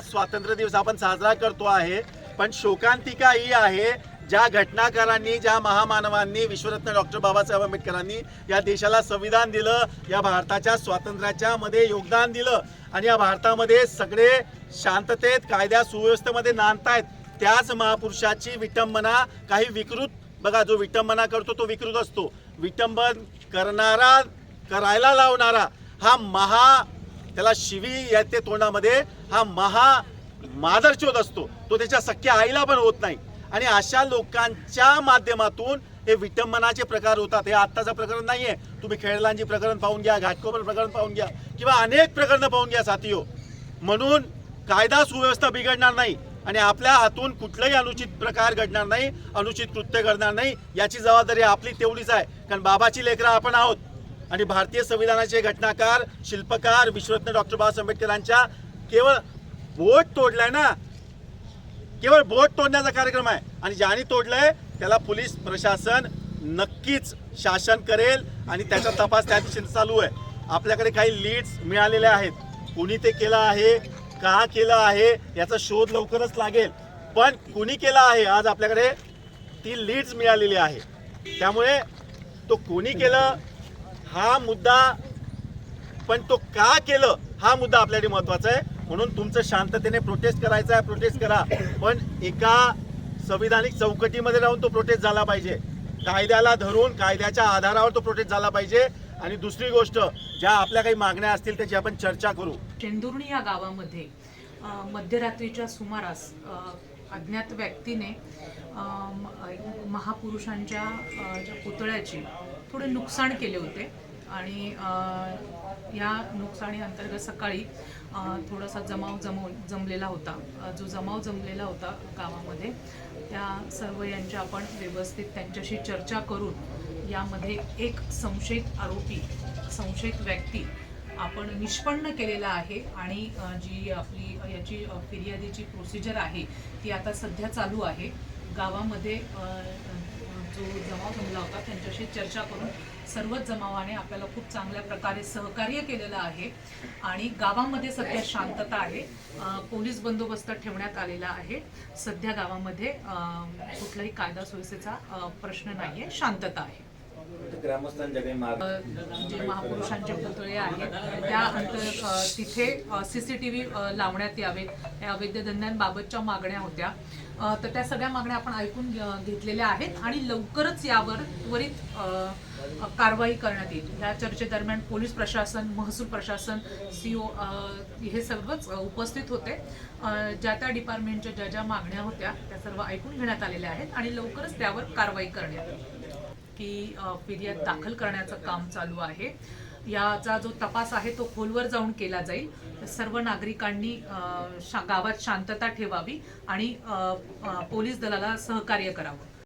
स्वातंत्र्य दिवस आपण साजरा करतो आहे. पण शोकांतिका ही आहे ज्या घटनाकारांनी ज्या महामानवांनी विश्वरत्न डॉक्टर बाबासाहेब आंबेडकरांनी या देशाला संविधान दिलं या भारताच्या स्वातंत्र्याच्या मध्ये योगदान दिलं आणि या भारतामध्ये सगळे शांततेत कायद्या सुव्यवस्थेमध्ये नांदतायत त्याच महापुरुषाची विटंबना काही विकृत बघा जो विटंबना करतो तो विकृत असतो. विटंबन करणारा करायला लावणारा हा महा त्याला शिवी येते तोंडामध्ये हा महा मादरचोद असतो. तो त्याच्या सख्या आईला पण होत नाही. आणि अशा लोकांच्या माध्यमातून हे विटंबनाचे प्रकार होतात. हे आत्ताचं प्रकरण नाही आहे तुम्ही खेळलांची प्रकरण पाहून घ्या घाटकोपर प्रकरण पाहून घ्या किंवा अनेक प्रकरणं पाहून घ्या साथियो म्हणून कायदा सुव्यवस्था बिघडणार नाही आणि आपल्या हातून कुठलाही अनुचित प्रकार घडणार नाही अनुचित कृत्य घडणार नाही याची जबाबदारी आपली तेवढीच आहे. कारण बाबाची लेकरं आपण आहोत. आणि भारतीय संविधानाचे घटनाकार शिल्पकार विश्वरत्न डॉक्टर बाबासाहेब आंबेडकरांच्या केवळ बोट तोडलाय ना? केवळ बोट तोडण्याचा कार्यक्रम आहे. आणि ज्याने तोडलंय त्याला पोलीस प्रशासन नक्कीच शासन करेल आणि त्याचा तपास त्या दिशेने चालू आहे. आपल्याकडे काही लीड्स मिळालेल्या आहेत. कुणी ते केलं आहे? का केलं आहे? याचा शोध लवकरच लागेल. पण कुणी केलं आहे? आज आपल्याकडे ती लीड्स मिळालेली आहे. त्यामुळे तो कोणी केलं हा मुद्दा पण तो का केलं हा मुद्दा आपल्यासाठी महत्त्वाचा आहे. म्हणून तुमचं शांततेने प्रोटेस्ट करायचा आहे प्रोटेस्ट करा. पण एका संविधानिक चौकटीमध्ये राहून तो प्रोटेस्ट झाला पाहिजे. कायद्याला धरून कायद्याच्या आधारावर तो प्रोटेस्ट झाला पाहिजे. आणि दुसरी गोष्ट ज्या आपल्या काही मागण्या असतील त्याची आपण चर्चा करू. चेंदुर्णी या गावामध्ये मध्यरात्रीच्या सुमारास अज्ञात व्यक्तीने महापुरुषांच्या पुतळ्याची ज्या थोडे नुकसान केले होते. आणि या नुकसानी अंतर्गत सकाळी थोडासा जमाव जमव जमलेला होता. जो जमाव जमलेला होता गावामध्ये त्या सर्व यांच्या आपण व्यवस्थित त्यांच्याशी चर्चा करून यामध्ये एक संशयित आरोपी संशयित व्यक्ती आपण निष्पन्न केलेला आहे आणि जी आपली याची फिर्यादीची प्रोसिजर आहे ती आता सध्या चालू आहे. गावामध्ये जो जमाव जमला होता त्यांच्याशी चर्चा करून सर्वच जमावाने आपल्याला खूप चांगल्या प्रकारे सहकार्य केलेलं आहे. आणि गावामध्ये सध्या शांतता आहे. पोलीस बंदोबस्त ठेवण्यात आलेला आहे. सध्या गावामध्ये कुठलाही कायदा सुव्यवस्थेचा प्रश्न नाही आहे शांतता आहे. ग्रामस्थांच्या काही जे महापुरुषांचे पुतळे आहेत त्या अंतर अ, तिथे सीसीटीव्ही लावण्यात यावेत. या अवैध धंद्यांबाबतच्या मागण्या होत्या. तर त्या सगळ्या मागण्या आपण ऐकून घेतलेल्या आहेत आणि लवकरच यावर त्वरित कारवाई करण्यात येईल. या चर्चेदरम्यान पोलीस प्रशासन महसूल प्रशासन सीओ हे सर्वच उपस्थित होते. ज्या त्या डिपार्टमेंटच्या ज्या ज्या मागण्या होत्या त्या सर्व ऐकून घेण्यात आलेल्या आहेत आणि लवकरच त्यावर कारवाई करण्यात येईल. की फिर्याद दाखल करण्याचं काम चालू आहे. याचा जो तपास आहे तो खोलवर जाऊन केला जाईल. सर्व नागरिकांनी शा- गावात शांतता ठेवावी आणि पोलीस दलाला सहकार्य करावं.